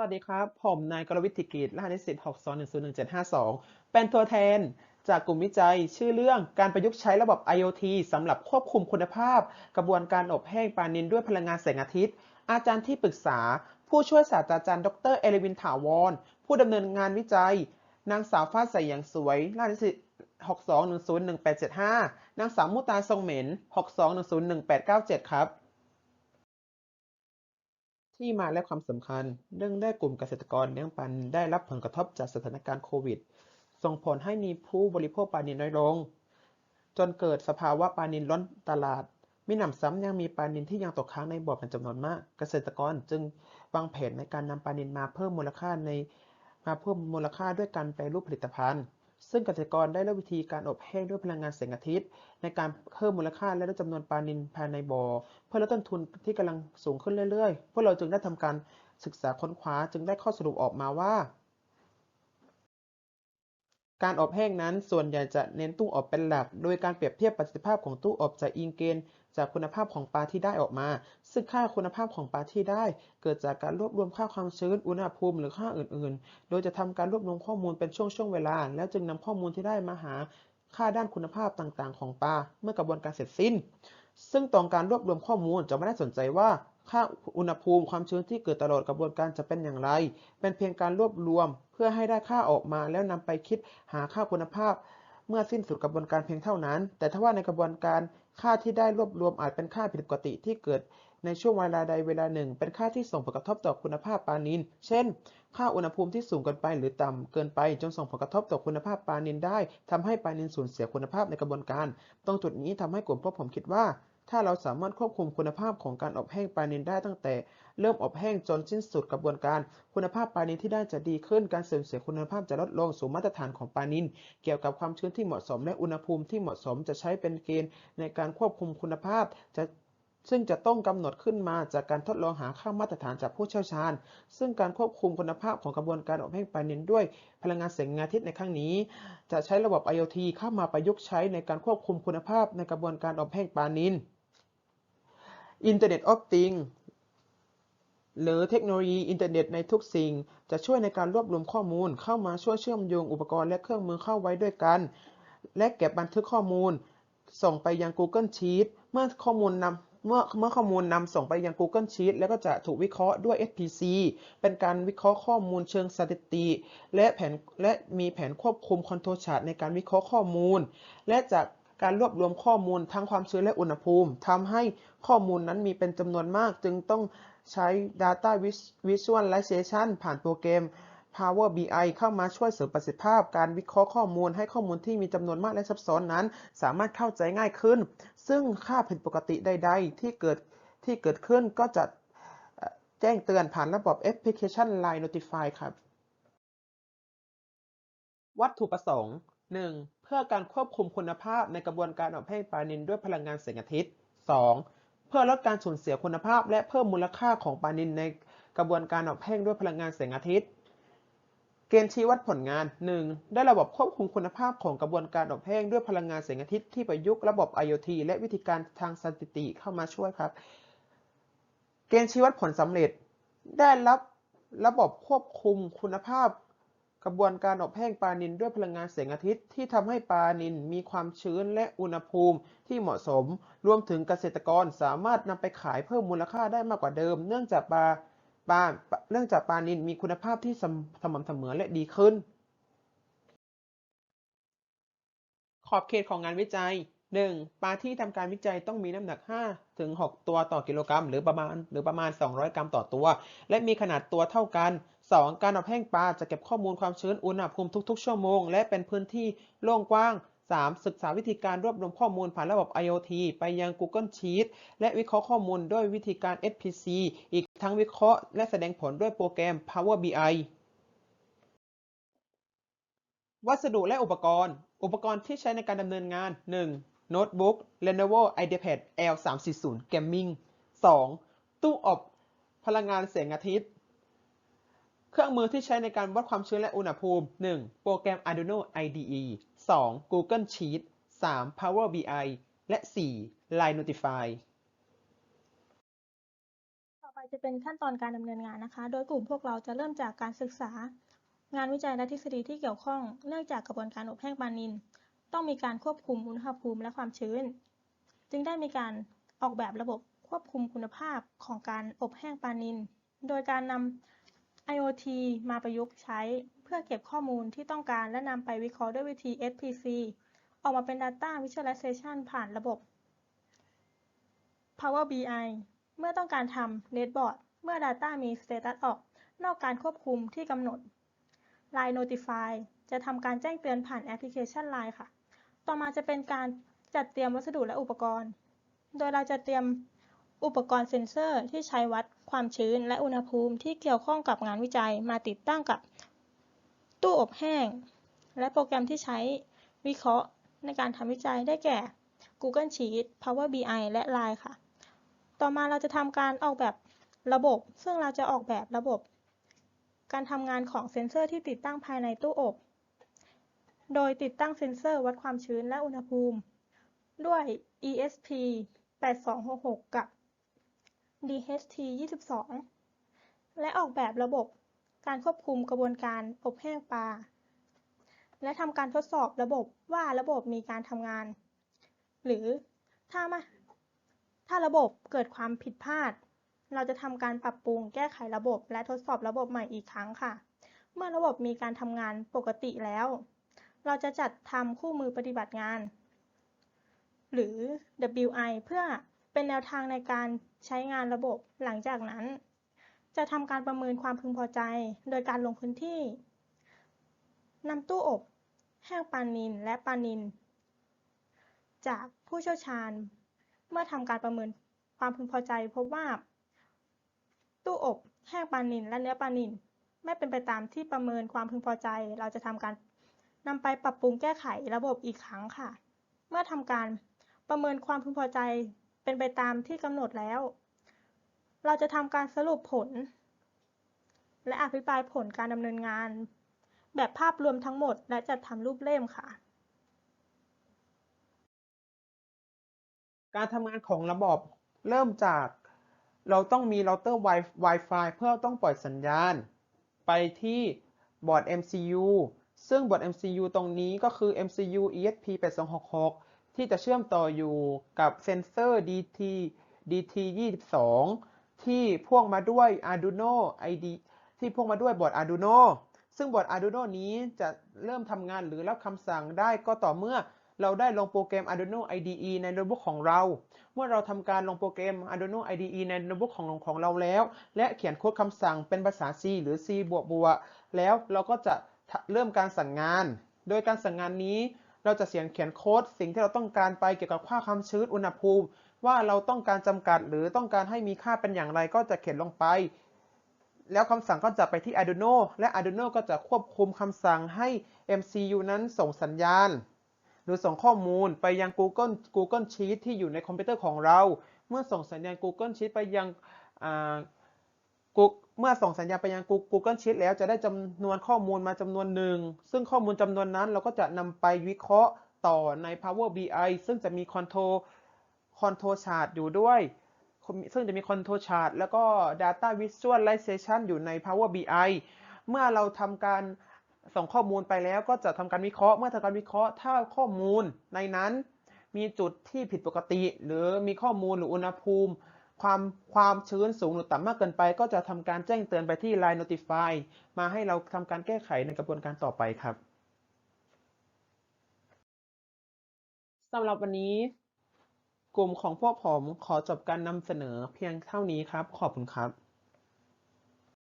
สวัสดีครับ ผมนายกรวิทย์ธิกิจรหัสนิสิต6 2 1 0 1 7 5 2 เป็นตัวแทน จากกลุ่มวิจัยชื่อเรื่องการประยุกต์ใช้ระบบ IoT สำหรับควบคุมคุณภาพ กระบวนการอบแห้งปลานิลด้วยพลังงานแสงอาทิตย์ อาจารย์ที่ปรึกษา ผู้ช่วยศาสตราจารย์ ดร เอลวินถาวร ผู้ดำเนินงานวิจัย นางสาวฟ้าใสอย่างสวยรหัสนิสิต6 2 1 0 1 8 7 5 นางสาวมุตาทรงเหม็น 6 2 1 0 1 8 9 7 ครับ ที่มาและความสำคัญเรื่องแรกกลุ่มเกษตรกรเลี้ยงปลานิลได้รับผลกระทบจากสถานการณ์โควิด ส่งผลให้มีผู้บริโภคปลานิลน้อยลง จนเกิดสภาวะปลานิลล้นตลาดมิหนำซ้ำยังมีปลานิลที่ยังตกค้างในบ่อเป็นจำนวนมาก เกษตรกรจึงวางแผนในการนำปลานิลมาเพิ่มมูลค่าในมาเพิ่มมูลค่าด้วยการแปรรูปผลิตภัณฑ์ ซึ่งเกษตรกรได้เลือกวิธีการอบแห้งด้วยพลังงานแสงอาทิตย์ ในการเพิ่มมูลค่าและลดจำนวนปลานิลภายในบ่อ เพื่อลดต้นทุนที่กำลังสูงขึ้นเรื่อยๆ พวกเราจึงได้ทำการศึกษาค้นคว้าจึงได้ข้อสรุปออกมาว่า การอบแห้งนั้นส่วนใหญ่จะเน้นตู้อบเป็นหลัก โดยการเปรียบเทียบประสิทธิภาพของตู้อบจะอิงเกณฑ์จากคุณภาพของปลาที่ได้ออกมา ซึ่งค่าคุณภาพของปลาที่ได้ เกิดจากการรวบรวมค่าความชื้น อุณหภูมิ หรือค่าอื่น ๆ โดยจะทำการรวบรวมข้อมูลเป็นช่วงๆเวลา แล้วจึงนำข้อมูลที่ได้มาหาค่าด้านคุณภาพต่าง ๆ ของปลา เมื่อกระบวนการเสร็จสิ้น ซึ่งตรงการรวบรวมข้อมูลจะไม่ได้สนใจว่า ค่าอุณหภูมิความชื้นที่เกิดตลอดกระบวนการจะเป็นอย่างไร เป็นเพียงการรวบรวมเพื่อให้ได้ค่าออกมาแล้วนำไปคิดหาค่าคุณภาพ เมื่อสิ้นสุดกระบวนการเพียงเท่านั้น แต่ถ้าว่าในกระบวนการค่าที่ได้รวบรวมอาจเป็นค่าผิดปกติที่เกิดในช่วงเวลาใดเวลาหนึ่ง เป็นค่าที่ส่งผลกระทบต่อคุณภาพปลานิลเช่น ค่าอุณหภูมิที่สูงเกินไปหรือต่ำเกินไป จนส่งผลกระทบต่อคุณภาพปลานิลได้ทำให้ปลานิลสูญเสียคุณภาพในกระบวนการ ตรงจุดนี้ทำให้กลุ่มพวกผมคิดว่า ถ้าเราสามารถควบคุมคุณภาพของการอบแห้งปลานิลได้ตั้งแต่ เริ่มอบแห้งจนสิ้นสุดกระบวนการ คุณภาพปลานิลที่ได้จะดีขึ้น การเสื่อมเสียคุณภาพจะลดลงสู่มาตรฐานของปลานิลเกี่ยวกับความชื้นที่เหมาะสมและอุณหภูมิที่เหมาะสมจะใช้เป็นเกณฑ์ในการควบคุมคุณภาพจะซึ่งจะต้องกำหนดขึ้นมาจากการทดลองหาค่ามาตรฐานจากผู้เชี่ยวชาญ ซึ่งการควบคุมคุณภาพของกระบวนการอบแห้งปลานิลด้วยพลังงานแสงอาทิตย์ในครั้งนี้ จะใช้ระบบ IoT เข้ามาประยุกต์ใช้ในการควบคุมคุณภาพในกระบวนการอบแห้งปลานิล Internet of Things หรือเทคโนโลยีอินเทอร์เน็ตในทุกสิ่ง จะช่วยในการรวบรวมข้อมูล เข้ามาช่วยเชื่อมโยงอุปกรณ์และเครื่องมือเข้าไว้ด้วยกัน และเก็บบันทึกข้อมูล ส่งไปยัง Google Sheet เมื่อข้อมูลนำเมื่อเมื่อข้อมูลนำส่งไปยัง Google Sheet แล้วก็จะถูกวิเคราะห์ด้วย SPC เป็นการวิเคราะห์ข้อมูลเชิงสถิติ และแผนและมีแผนควบคุมคอนโทรลชาร์ตในการวิเคราะห์ข้อมูล และจาก การรวบรวมข้อมูลทั้งความชื้นและอุณหภูมิทำให้ข้อมูลนั้นมีเป็นจำนวนมาก จึงต้องใช้ Data Visualization ผ่านโปรแกรม Power BI เข้ามาช่วยเสริมประสิทธิภาพ การวิเคราะห์ข้อมูลให้ข้อมูลที่มีจำนวนมากและซับซ้อนนั้น สามารถเข้าใจง่ายขึ้น ซึ่งค่าผิดปกติใด ๆ ที่เกิดที่เกิดขึ้นก็จะแจ้งเตือนผ่านระบบแอปพลิเคชัน Line Notify ครับ วัตถุประสงค์ 1. เพื่อการควบคุมคุณภาพในกระบวนการอบแห้งปลานิลด้วยพลังงานแสงอาทิตย์ 2. เพื่อลดการสูญเสียคุณภาพ และเพิ่มมูลค่าของปลานิลในกระบวนการอบแห้งด้วยพลังงานแสงอาทิตย์ เกณฑ์ชี้วัดผลงาน 1. ได้ระบบควบคุมคุณภาพของกระบวนการอบแห้งด้วยพลังงานแสงอาทิตย์ที่ประยุกต์ระบบ IoT และวิธีการทางสถิติเข้ามาช่วยครับ เกณฑ์ชี้วัดผลสำเร็จ ได้รับระบบควบคุมคุณภาพ กระบวนการอบแห้งปลานิลด้วยพลังงานแสงอาทิตย์ที่ทำให้ปลานิลมีความชื้นและอุณหภูมิที่เหมาะสม รวมถึงเกษตรกรสามารถนำไปขายเพิ่มมูลค่าได้มากกว่าเดิม เนื่องจากปลาปลาเนื่องจากปลานิลมีคุณภาพที่สม่ำเสมอและดีขึ้น ขอบเขตของงานวิจัย 1. ปลาที่ทำการวิจัยต้องมีน้ำหนัก 5 ถึง 6 ตัวต่อกิโลกรัม หรือประมาณหรือประมาณ 200 กรัมต่อตัว และมีขนาดตัวเท่ากัน 2. การอบแห้งปลาจะเก็บข้อมูลความชื้นอุณหภูมิทุก ๆ ชั่วโมง และเป็นพื้นที่โล่งกว้าง 3. ศึกษาวิธีการรวบรวมข้อมูลผ่านระบบ IoT ไปยัง Google Sheets และวิเคราะห์ข้อมูลด้วยวิธีการ SPC อีกทั้งวิเคราะห์และแสดงผลด้วยโปรแกรม Power BI วัสดุและอุปกรณ์ อุปกรณ์ที่ใช้ในการดำเนินงาน 1. โน้ตบุ๊ก Lenovo IdeaPad L340 Gaming 2. ตู้อบพลังงานแสงอาทิตย์ เครื่องมือที่ใช้ในการวัดความชื้นและอุณหภูมิ 1. โปรแกรม Arduino IDE 2. Google Sheet 3. Power BI และ 4. Line Notify ต่อไปจะเป็นขั้นตอนการดำเนินงานนะคะ โดยกลุ่มพวกเราจะเริ่มจากการศึกษา งานวิจัยและทฤษฎีที่เกี่ยวข้อง เนื่องจากกระบวนการอบแห้งปลานิลต้องมีการควบคุมอุณหภูมิและความชื้น จึงได้มีการออกแบบระบบควบคุมคุณภาพของการอบแห้งปลานิลโดยการนำ IoT มาประยุกต์ใช้เพื่อเก็บข้อมูลที่ต้องการและนำไปวิเคราะห์ด้วยวิธี SPC ออกมาเป็น Data Visualization ผ่านระบบ Power BI เมื่อต้องการทำ Dashboard เมื่อ Data มี Status ออก นอกการควบคุมที่กำหนด Line Notify จะทำการแจ้งเตือนผ่านแอปพลิเคชัน Line ค่ะ ต่อมาจะเป็นการจัดเตรียมวัสดุและอุปกรณ์ โดยเราจะเตรียม อุปกรณ์เซ็นเซอร์ที่ใช้วัดความชื้นและอุณหภูมิที่เกี่ยวข้องกับงานวิจัยมาติดตั้งกับตู้อบแห้ง และโปรแกรมที่ใช้วิเคราะห์ในการทำวิจัยได้แก่ Google Sheet Power BI และ Line ค่ะ ต่อมาเราจะทำการออกแบบระบบ ซึ่งเราจะออกแบบระบบ การทำงานของเซ็นเซอร์ที่ติดตั้งภายในตู้อบ โดยติดตั้งเซ็นเซอร์วัดความชื้นและอุณหภูมิ ด้วย ESP 8266 กับ DHT 22 และออกแบบระบบการควบคุมกระบวนการอบแห้งปลา และทำการทดสอบระบบว่าระบบมีการทำงาน หรือถ้ามาถ้าระบบเกิดความผิดพลาด เราจะทำการปรับปรุงแก้ไขระบบ และทดสอบระบบใหม่อีกครั้งค่ะ เมื่อระบบมีการทำงานปกติแล้ว เราจะจัดทำคู่มือปฏิบัติงาน หรือ WI เพื่อ เป็นแนวทางในการใช้งานระบบ หลังจากนั้น จะทำการประเมินความพึงพอใจ โดยการลงพื้นที่นำตู้อบ แห้งปลานิลและปลานิลจากผู้เชี่ยวชาญ เมื่อทำการประเมินความพึงพอใจ พบว่า ตู้อบแห้งปลานิลและเนื้อปลานิลไม่เป็นไปตามที่ประเมินความพึงพอใจ เราจะทำการนำไปปรับปรุงแก้ไขระบบอีกครั้งค่ะ เมื่อทำการประเมินความพึงพอใจ เป็นไปตามที่กำหนดแล้ว เราจะทำการสรุปผล และอภิปรายผลการดำเนินงาน แบบภาพรวมทั้งหมด และจัดทำรูปเล่มค่ะ การทำงานของระบบเริ่มจากเราต้องมีเราเตอร์ Wi- Wi-Fi เพื่อต้องปล่อยสัญญาณ ไปที่บอร์ด MCU ซึ่งบอร์ด MCU ตรงนี้ก็คือ MCU ESP8266 ที่จะเชื่อมต่ออยู่กับเซนเซอร์ DT DT22 ที่พ่วงมาด้วย Arduino ID ที่พ่วงมาด้วยบอร์ด Arduino ซึ่งบอร์ด Arduino นี้จะเริ่มทำงานหรือรับคำสั่งได้ก็ต่อเมื่อเราได้ลงโปรแกรม Arduino IDE ในโน้ตบุ๊กของเรา เมื่อเราทำการลงโปรแกรม Arduino IDE ในโน้ตบุ๊กของของเราแล้ว และเขียนโค้ดคำสั่งเป็นภาษา C หรือ C บวกบวกแล้วเราก็จะเริ่มการสั่งงาน โดยการสั่งงานนี้ เราจะเขียนเขียนโค้ดสิ่งที่เราต้องการไปเกี่ยวกับค่าความชื้นอุณหภูมิ ว่าเราต้องการจำกัดหรือต้องการให้มีค่าเป็นอย่างไรก็จะเขียนลงไป แล้วคำสั่งก็จะไปที่ Arduino และ Arduino ก็จะควบคุมคำสั่งให้ MCU นั้นส่งสัญญาณ หรือส่งข้อมูลไปยัง Google Google Sheet ที่อยู่ในคอมพิวเตอร์ของเรา เมื่อส่งสัญญาณ Google Sheet ไปยัง อ่า Google เมื่อส่งสัญญาณไปยัง Google Sheet แล้วจะได้จำนวนข้อมูลมาจำนวนหนึ่ง ซึ่งข้อมูลจำนวนนั้นเราก็จะนำไปวิเคราะห์ต่อใน Power BI ซึ่งจะมี Control Control Chart อยู่ด้วย ซึ่งจะมี Control Chart แล้วก็ Data Visualization อยู่ใน Power BI เมื่อเราทำการส่งข้อมูลไปแล้วก็จะทำการวิเคราะห์ เมื่อทำการวิเคราะห์ ถ้าข้อมูลในนั้นมีจุดที่ผิดปกติ หรือมีข้อมูลหรืออุณหภูมิ ความความชื้นสูงหรือต่ำมากเกินไป ก็จะทำการแจ้งเตือนไปที่ Line Notify มาให้เราทำการแก้ไขในกระบวนการต่อไปครับสำหรับวันนี้ กลุ่มของพวกผมขอจบการนำเสนอเพียงเท่านี้ครับ ขอบคุณครับ